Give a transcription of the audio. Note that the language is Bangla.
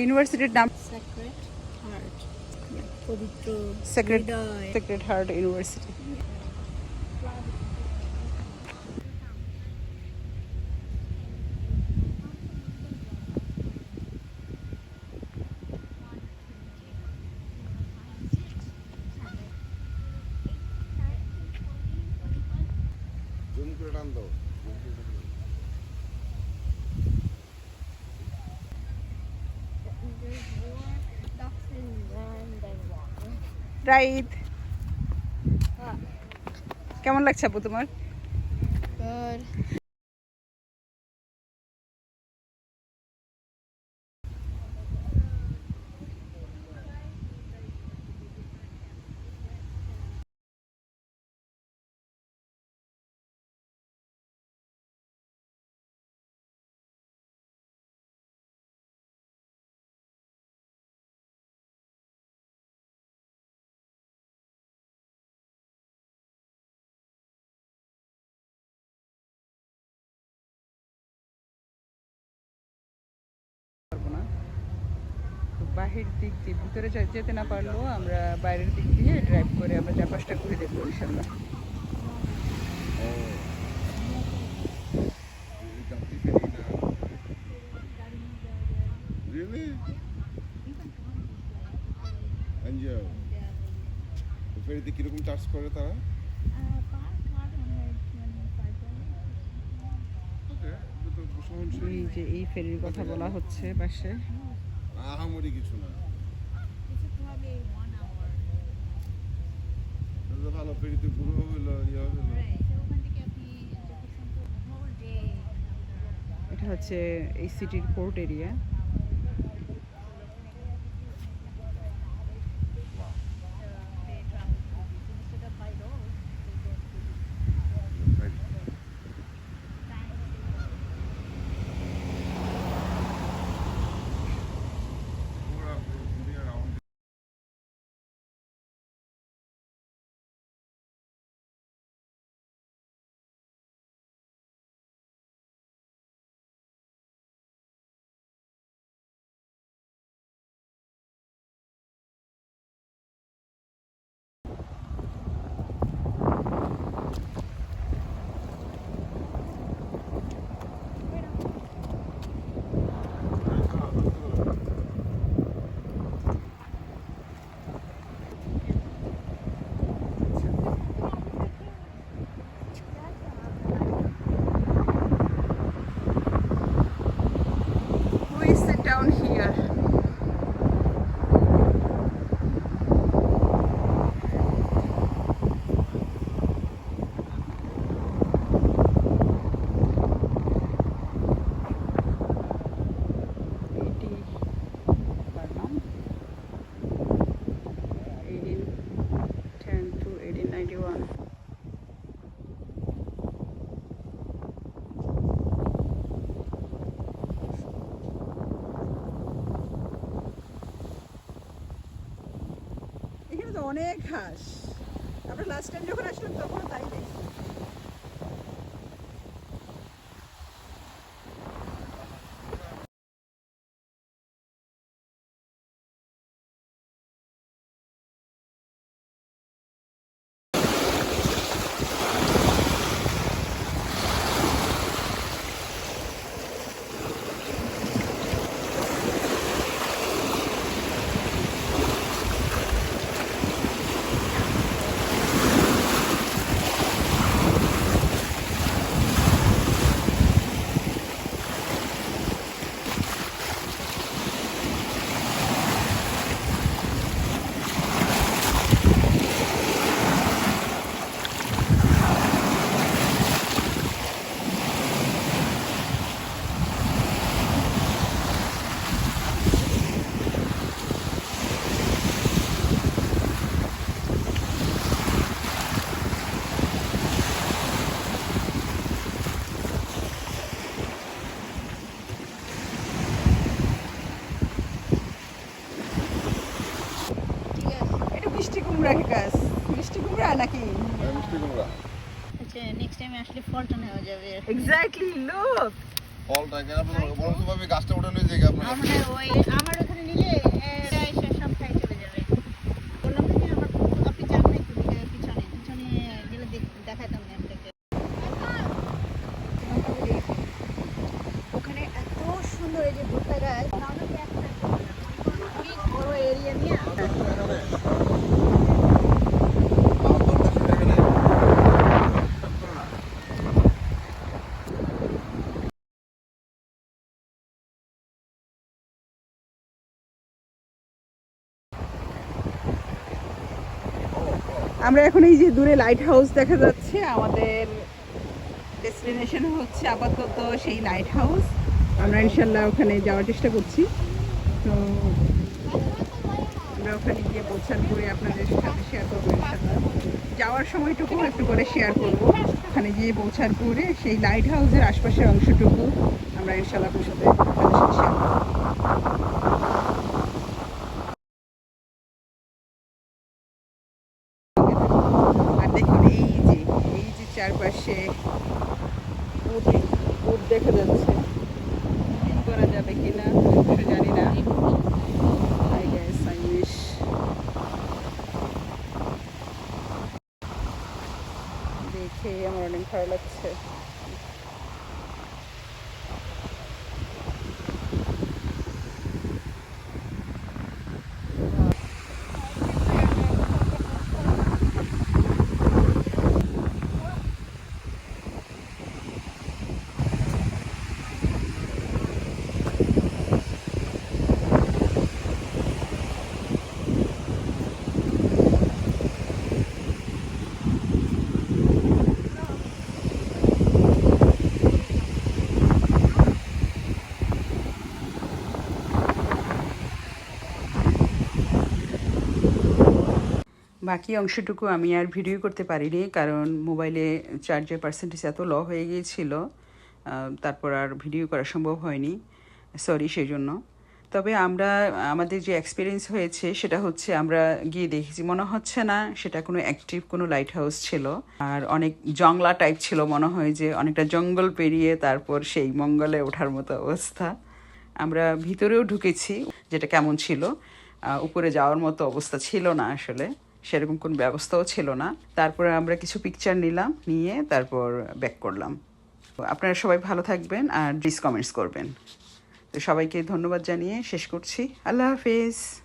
ইউনিভার্সিটির নাম Sacred Heart. পবিত্র সেক্রেট হৃদয়। সেক্রেট হার্ট ইউনিভার্সিটি জুম করে টান দাও রাইট কেমন লাগছে আপু তোমার? বাহির দিক দিয়ে ভিতরে যেতে না পারলেও আমরা বাইরের দিক দিয়ে ড্রাইভ করে আমরা চারপাশটা ঘুরে দেখব ইনশাল্লাহ। Really? ফেরিতে কীরকম চার্জ করে তারা? এই যে এই ফেরির কথা বলা হচ্ছে পাশে। আহামরি কিছু না। ভালো ফেরিতে ঘুরো হইল ইয়ে হইল এটা হচ্ছে এই সিটির পোর্ট এরিয়া অনেক হাঁস আমরা লাস্ট টাইম যখন আসলাম তখন তাই দেখছি। মিষ্টি আচ্ছা নেক্সট টাইম আসলে ফলটা নেওয়া যাবে। এক্স্যাক্টলি লুক ফলটা কেন বলছো ভাবে গাছটা উঠে লই যে আপনার আমার ওই আমার ওখানে নিলে এসে সব খাই চলে যাবে। বললাম আমার আপনি যান না একটু পিছনে। পিছনে গেলে দেখ- দেখাতাম না আপনাকে। ওখানে এত সুন্দর এই যে ভুট্টা গাছ। আমরা এখন এই যে দূরে লাইট হাউস দেখা যাচ্ছে, আমাদের ডেস্টিনেশন হচ্ছে আপাতত সেই লাইট হাউস আমরা ইনশাল্লাহ ওখানে যাওয়ার চেষ্টা করছি। তো আমরা ওখানে গিয়ে পৌঁছার পরে আপনাদের সাথে শেয়ার করব ইনশাল্লাহ। যাওয়ার সময়টুকু একটু করে শেয়ার করব। ওখানে গিয়ে পৌঁছার পরে সেই লাইট হাউসের আশপাশের অংশটুকু আমরা ইনশাল্লাহ আপনার সাথে শেয়ার করব। আর দেখুন, এই যে এই যে চারপাশে উট দেখা যাচ্ছে। শুটিং করা যাবে কিনা জানি না। গেস আই উইশ দেখে আমার অনেক ভালো লাগছে। বাকি অংশটুকু আমি আর ভিডিও করতে পারিনি, কারণ মোবাইলে চার্জের পার্সেন্টেজ এত ল হয়ে গিয়েছিল তারপর আর ভিডিও করা সম্ভব হয়নি সরি সেই জন্য তবে আমরা, আমাদের যে এক্সপিরিয়েন্স হয়েছে, সেটা হচ্ছে আমরা গিয়ে দেখেছি, মনে হচ্ছে না সেটা কোনো অ্যাক্টিভ কোনো লাইট হাউস ছিল। আর অনেক জংলা টাইপ ছিল, মনে হয় যে অনেকটা জঙ্গল পেরিয়ে তারপর সেই মঙ্গলে ওঠার মতো অবস্থা। আমরা ভিতরেও ঢুকেছি, যেটা কেমন ছিল উপরে যাওয়ার মতো অবস্থা ছিল না আসলে। সেরকম কোনো ব্যবস্থাও ছিল না। তারপরে আমরা কিছু পিকচার নিলাম, নিয়ে তারপর ব্যাক করলাম। আপনারা সবাই ভালো থাকবেন আর ডিস কমেন্টস করবেন। তো সবাইকে ধন্যবাদ জানিয়ে শেষ করছি। আল্লাহ হাফিজ।